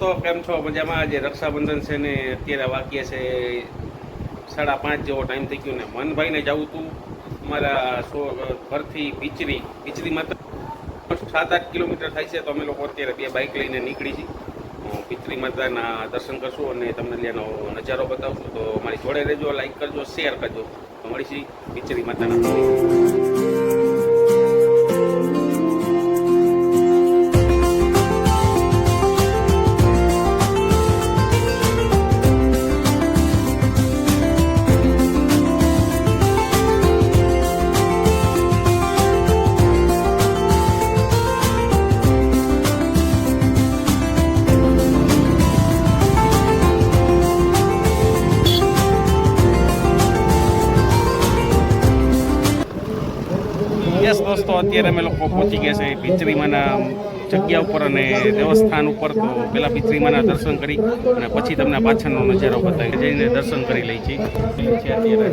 દોસ્તો કેમ છો? મજામાં? આજે રક્ષાબંધન છે ને અત્યારે વાક્ય છે સાડા પાંચ જેવો ટાઈમ થઈ ગયો ને મનભાઈને જવું હતું અમારા સો ઘરથી પીચરી પીચરી માત્ર સાત આઠ કિલોમીટર થાય છે તો અમે લોકો અત્યારે બે બાઇક લઈને નીકળી છીએ. અ, પિતરી માતાના દર્શન કરશું અને તમને ત્યાંનો નજારો બતાવશું. તો મારી જોડે રહેજો લાઈક કરજો શેર કરજો. તો મળીશું પિચરી માતાના અત્યારે અમે લોકો પહોંચી ગયા છે પિચરીમાના જગ્યા ઉપર અને દેવસ્થાન ઉપર. તો પેલા પિચરીમાના દર્શન કરી અને પછી તમને પાછળનો નજારો બતાવી જઈને દર્શન કરી લઈ છીએ. અત્યારે.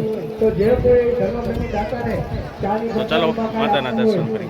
તો ચાલો માતાના દર્શન કરી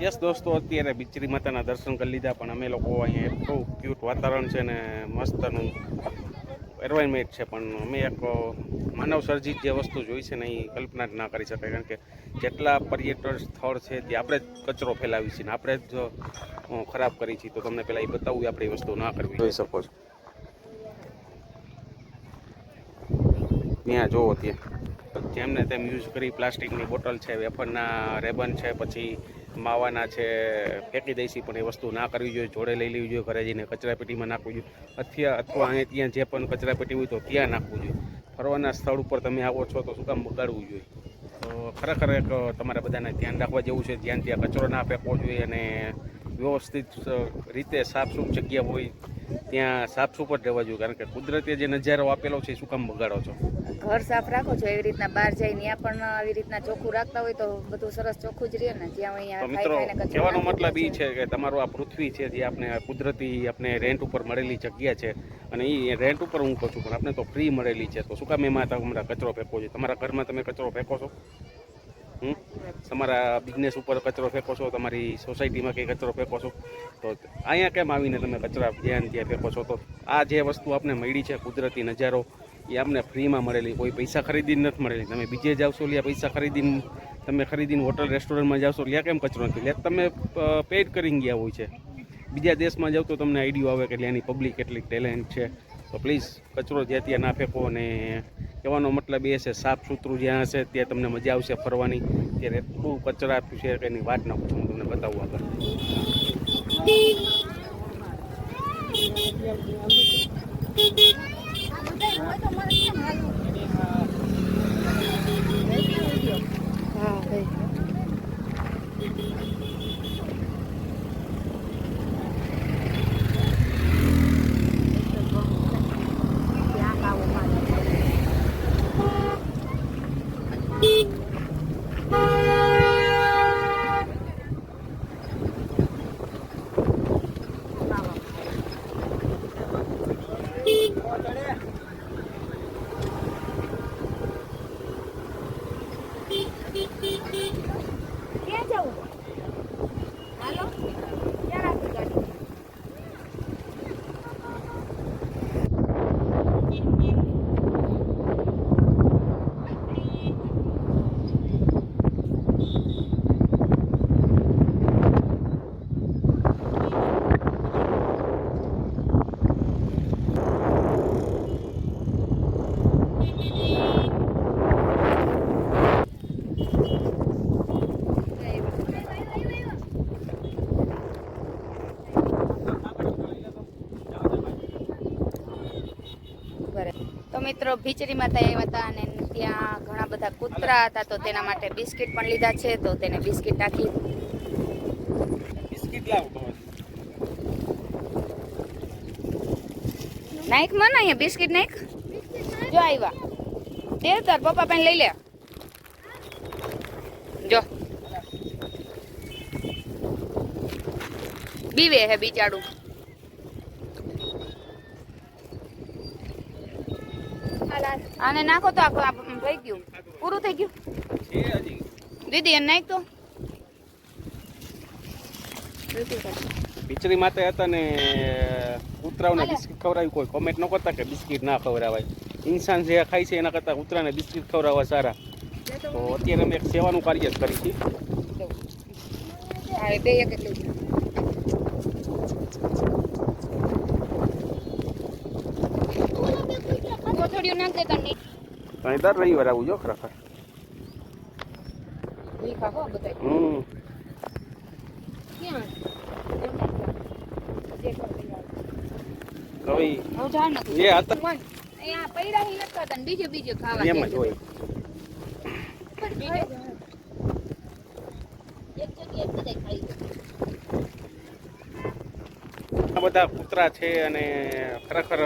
યસ દોસ્તો અત્યારે બિચરી માતાના દર્શન કરી લીધા પણ અમે લોકો અહીંયા એટલું ક્યુટ વાતાવરણ છે ને મસ્તનું એન્વાયરમેન્ટ છે પણ અમે એક માનવ સર્જિત જે વસ્તુ જોઈ છે ને એ કલ્પના જ ના કરી શકાય કારણ કે જેટલા પર્યટન સ્થળ છે તે આપણે જ કચરો ફેલાવી છીએ ને આપણે જ ખરાબ કરી છીએ તો તમને પહેલાં એ બતાવવું આપણે એ વસ્તુ ના કરવી. જોઈ શકો છો. ત્યાં જોવો ત્યાં. જેમને તેમ યુઝ કરી પ્લાસ્ટિકની બોટલ છે વેફરના રેબન છે પછી માવાના છે, ફેંકી દઈશી, પણ એ વસ્તુ ના કરવી જોઈએ, જોડે લઈ લેવી જોઈએ, ઘરે જઈને કચરાપેટીમાં નાખવું જોઈએ. અથવા અથવા અહીંયા ત્યાં જે પણ કચરાપેટી હોય તો ત્યાં નાખવું જોઈએ. ફરવાના સ્થળ ઉપર તમે આવો છો તો શું કામ બગાડવું જોઈએ? તો ખરેખર એક તમારે બધાને ધ્યાન રાખવા જેવું છે, જ્યાં ત્યાં કચરો ના ફેંકવો જોઈએ અને વ્યવસ્થિત રીતે સાફસૂફ જગ્યા હોય ત્યાં સાફ સુપર રહેવા જોઈએ કારણ કે કુદરતે જે નજારો આપેલો છે શું કામ બગાડો છો? ઘર સાફ રાખો છો એવી રીતના બહાર જઈને ત્યાં પણ આવી રીતના ચોખ્ખું રાખતા હોય તો બધું સરસ ચોખ્ખું જ રહે ને જ્યાં અહીંયા મિત્રો કહેવાનો મતલબ એ છે. કે તમારું આ પૃથ્વી છે જે આપણે કુદરતી આપણે રેન્ટ ઉપર મળેલી જગ્યા છે અને એ રેન્ટ ઉપર હું કહું છું પણ આપણે તો ફ્રી મળેલી છે તો શું કામ એમાં તમારા કચરો ફેંકો છો? તમારા ઘરમાં તમે કચરો ફેંકો છો? તમારા બિઝનેસ ઉપર કચરો ફેંકો છો, તમારી સોસાયટીમાં કંઈ કચરો ફેંકો છો, તો અહીંયા કેમ આવીને તમે કચરા જ્યાં ત્યાં ફેંકો છો? તો આ જે વસ્તુ આપને મળી છે, કુદરતી નજારો, એ આપને ફ્રીમાં મળેલી, કોઈ પૈસા ખરીદીને નથી મળેલી. તમે બીજે જાવશો લ્યા પૈસા ખરીદીને, તમે ખરીદીને હોટલ રેસ્ટોરન્ટમાં જાવશો લ્યા કેમ કચરો નથી? લ્યા તમે પેડ કરીને ગયા હોય છે. બીજા દેશમાં જાવ તો તમને આઈડિયો આવે કે ત્યાંની પબ્લિક કેટલી ટેલેન્ટ છે. તો પ્લીઝ કચરો જ્યાં ત્યાં ના ફેંકો અને કહેવાનો મતલબ એ છે, સાફ સુથરું જ્યાં હશે ત્યાં તમને મજા આવશે ફરવાની. ત્યારે એટલું કચરા આપ્યું છે, એની વાત ના પૂછું, હું તમને બતાવું આગળ. હા ભાઈ મિત્રો ભીચરીમાં ત્યાં આવ્યા હતા અને ત્યાં ઘણા બધા કૂતરા હતા તો તેના માટે બિસ્કિટ પણ લીધા છે તો તેને બિસ્કિટ નાખી. બિસ્કિટ લાવો તો નાખમાં અહીંયા બિસ્કિટ નાખ. જો આવ્યા તે તાર પપ્પા પણ લઈ લે. જો. બીવે હે બિચારું. આને નાખો તો આખું થઈ ગયું. પૂરું થઈ ગયું. દીદી એને નાખ તો. બિચરી માતે હતા ને કૂતરાઓને બિસ્કિટ ખવડાવ્યું કોઈ. કોમેન્ટ ન કરતા કે બિસ્કિટ ના ખવડાવાય. ઇન્સાન જે ખાય છે એના કરતાં કૂતરાને બિસ્કિટ ખવડાવવા સારા. તો અત્યારે અમે એક સેવાનું કાર્ય જ કરી છે નાખ દે તાર રવિવાર આવું જો ખરેખર. ઈ ખાઓ બધાય. હમ. ક્યાં? બીજે બીજે ખાવા એમ જ હોય. બધા કૂતરા છે અને ખરેખર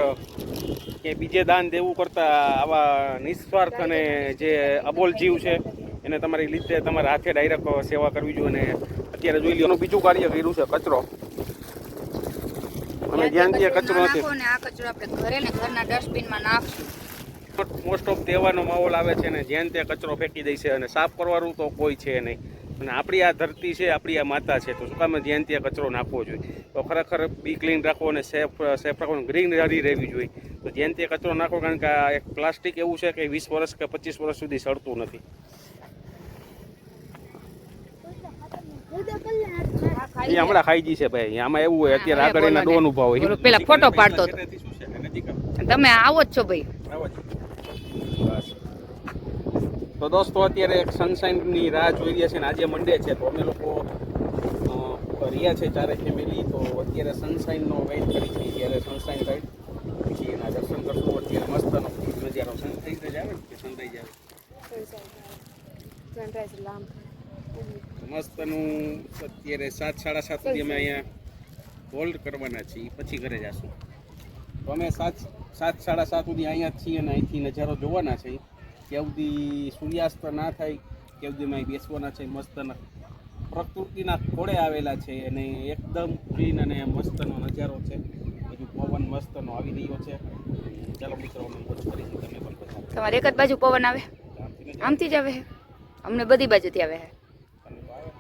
કે બીજે દાન દેવું કરતા આવા નિસ્વાર્થ અને જે અબોલ જીવ છે એને તમારી લીધે તમારા હાથે ડાયરેક્ટ સેવા કરવી જોઈએ અને અત્યારે જોઈ લો બીજું કાર્ય કર્યું છે કચરો. અમે ત્યાં કચરો નથી. આ કચરો આપણે ઘરે ને ઘરના ડસ્ટબિનમાં નાખશું. મોસ્ટ ઓફ તહેવારનો માહોલ આવે છે ને જ્યાં ત્યાં કચરો ફેંકી દે છે અને સાફ કરવાનું તો કોઈ છે નહીં. અને આપણી આ ધરતી છે આપણી આ માતા છે તો શું કામ જ્યાં ત્યાં કચરો નાખવો જોઈએ? તો ખરેખર બી ક્લીન રાખવો અને સેફ સેફ રાખવો ગ્રીનરી રહેવી જોઈએ. તો જ્યાં તે કચરો નાખો કારણ કે આ એક પ્લાસ્ટિક એવું છે કે વીસ વર્ષ કે પચીસ વર્ષ સુધી સડતું નથી. એ હમણાં ખાઈ ગઈ છે ભાઈ. આમાં એવું હોય અત્યારે આગળ એના ડોન ઊભા હોય. પેલા ફોટો પાડતો. તમે આવો જ છો ભાઈ. તો દોસ્તો અત્યારે એક સનશાઇનની રાહ જોઈ રહ્યા છે ને આજે મંડે છે તો અમે લોકો રહ્યા છે ચારે ફેમિલી તો અત્યારે સનશાઇનનો વેઇટ કરી છે. ત્યારે સનશાઇન રાઈડ પછી એના દર્શન કરશું અત્યારે મસ્તનો નજારો સનરાઈઝ જ આવે કે સનરાઈઝ આવે. મસ્તનું અત્યારે સાત, સાડા સાત સુધી અમે અહીંયા હોલ્ડ કરવાના છીએ, પછી ઘરે જશું. તો અમે સાત સાત, સાડા સાત સુધી અહીંયા છીએ અને અહીંથી નજારો જોવાના છે. ત્યાં સુધી સૂર્યાસ્ત ના થાય ત્યાં સુધી અમે બેસવાના છે મસ્તના પ્રકૃતિના ખોળે આવેલા છે અને એકદમ ક્લીન અને મસ્તનો નજારો છે. બધું પવન મસ્તનો આવી રહ્યો છે. ચાલો મિત્રો અમે બધું ફરીથી તમે પણ બધા તમારે એક જ બાજુ પવન આવે? આમથી નજારો આમથી જ આવે? છે અમને બધી બાજુથી આવે છે તમને તો આવે?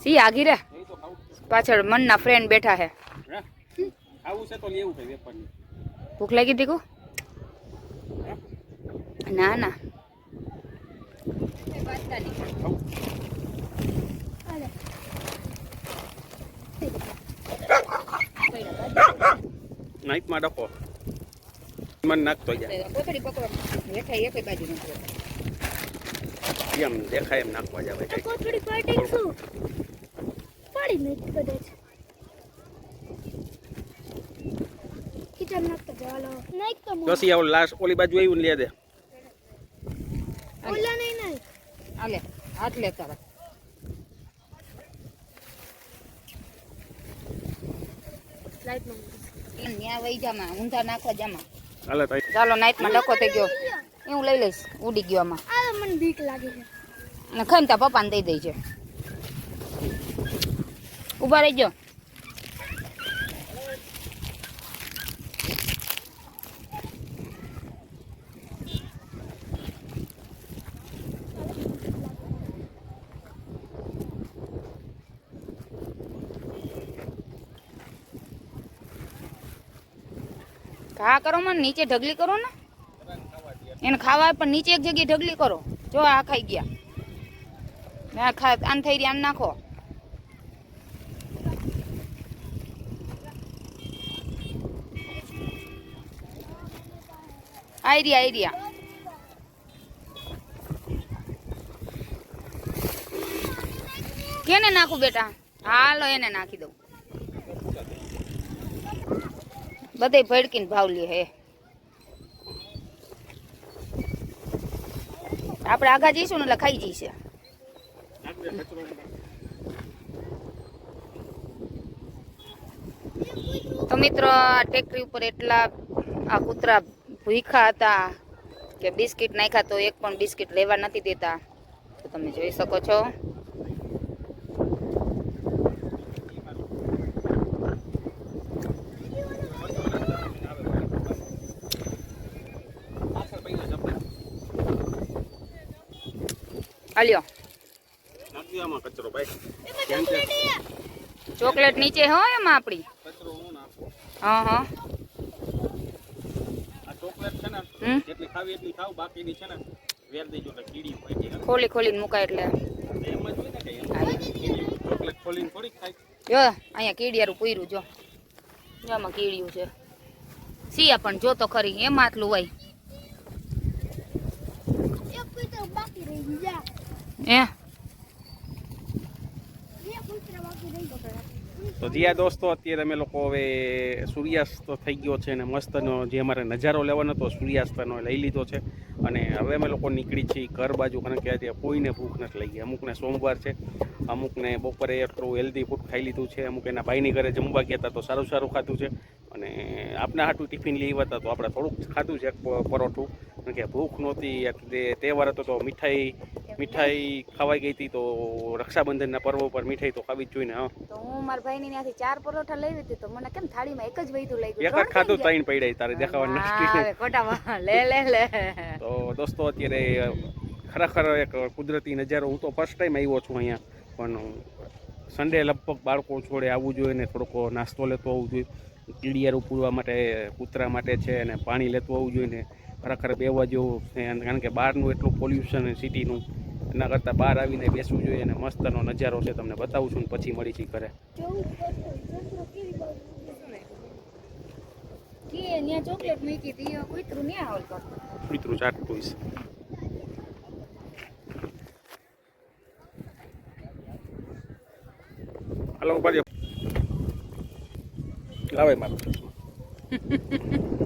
સી આગી રે નહીં તો ખાવું પાછળ મનના ફ્રેન્ડ બેઠા છે હા? ખાવું છે તો લેવું ભાઈ વેપારની. ભૂખ લાગી દીકુ હા? ના ના. ખાવું નાઈટમાં ડકો મન નાખતો જાય. એમ દેખાય એમ નાખવા જાવે કોથળી પાડી શું પાડી નથી કદાચ. કિચન નાખતો જવાલો નાખ તો જોસી આવો લાસ્ટ ઓલી બાજુ આવ્યું લે દે. ઓલા નહીં નાખ. હાથ લે તારા. લાઈટમાં એમ ન્યા વઈ જામાં ઊંધા નાખવા જામાં. હાલે તાઈ. ચાલો નાઈટમાં ડકો થઈ ગયો. એ હું લઈ લઈશ ઉડી ગયો આમાં. આ મને બીક લાગે છે. અને ખાઈને તા પપ્પાને દઈ દઈ છે ઊભા રહી ગયો ઘા કરો મને, નીચે ઢગલી કરો ને. એને ખાવા પણ નીચે એક જગ્યાએ ઢગલી કરો. જો આ ખાઈ ગયા. ના ખા, આન થઈ રહ્યા આમ નાખો. આઈરિયા આઈરિયા કેને નાખું બેટા? હાલો, એને નાખી દઉં. બધે ભડકીને ભાવ લે હે. આપણે આગા જઈશું ને એટલે ખાઈ જઈશે. તો મિત્રો, આ ટેકરી ઉપર એટલા આ કૂતરા ભૂખ્યા હતા કે બિસ્કિટ નાખ્યા તો એક પણ બિસ્કિટ લેવા નથી દેતા. તો તમે જોઈ શકો છો આલ્યો નાખી આમાં કચરો ભાઈ કેમ છે ચોકલેટ નીચે હોય એમાં આપણી કચરો હું નાખો હા હા આ ચોકલેટ છે ને હમ જેટલી ખાવી એટલી ખાવ બાકીની છે ચોકલેટ નીચે હો એમાં આપડી. હા હા. ખોલી ખોલીને મુકાય એટલે. જ, અહીંયા કીડિયારું પૂર્યું, જો. એમાં કીડિયું છે. સિયા પણ જો તો ખરી, એમાં આટલું હોય. ગયા તો જ્યાં દોસ્તો, અત્યારે અમે લોકો હવે સૂર્યાસ્ત થઈ ગયો છે અને મસ્તનો જે અમારે નજારો લેવાનો હતો, સૂર્યાસ્તનો લઈ લીધો છે. અને હવે અમે લોકો નીકળી છીએ ઘર બાજુ, કારણ કે આજે કોઈને ભૂખ નથી લઈ ગઈ અમુકને સોમવાર છે, અમુકને બપોરે એટલું હેલ્ધી ફૂડ ખાઈ લીધું છે. અમુક એના ભાઈની ઘરે જમવા ગયા હતા, તો સારું સારું ખાધું છે. અને આપના હાટું ટિફિન આવ્યા હતા, તો આપણે થોડુંક ખાધું છે પરોઠું. કારણ કે ભૂખ નહોતી તે તહેવાર હતો, તો મીઠાઈ મીઠાઈ ખવાઈ ગઈ હતી તો રક્ષાબંધનના પર્વ પર મીઠાઈ તો ખાવી જ જોઈએ ને હા. તો હું મારા ભાઈની ત્યાંથી ચાર પરોઠા લઈ હતી તો મને કેમ થાળીમાં એક જ વૈધું લઈ એક ખાધું ત્રણ પડ્યા તારે દેખાવાનું નથી ખોટા લે લે લે. તો દોસ્તો અત્યારે ખરેખર એક કુદરતી નજારો. હું તો ફર્સ્ટ ટાઈમ આવ્યો છું અહીંયા પણ સન્ડે લગભગ બાળકો છોડે આવવું જોઈએ ને થોડોક નાસ્તો લેતો આવવું જોઈએ. કીડિયારું પૂરવા માટે કૂતરા માટે છે અને પાણી લેતું આવવું જોઈએ ને. ખરેખર બેવા જેવું છે કારણ કે બહારનું એટલું પોલ્યુશન સિટીનું એના કરતાં બહાર આવીને બેસવું જોઈએ અને મસ્તનો નજારો છે તમને બતાવું છું ને પછી મળી છીએ ઘરે. ચોકલેટ મૂકી હતી કૂતરું ન્યા હોલ કરતો. ચાટતું છે. હાલો ઊભા લાવે મારું.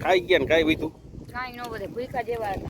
ખાઈ ગયા ને કાંઈ બીજું કાંઈ ન બધે ભૂખા જેવા હતા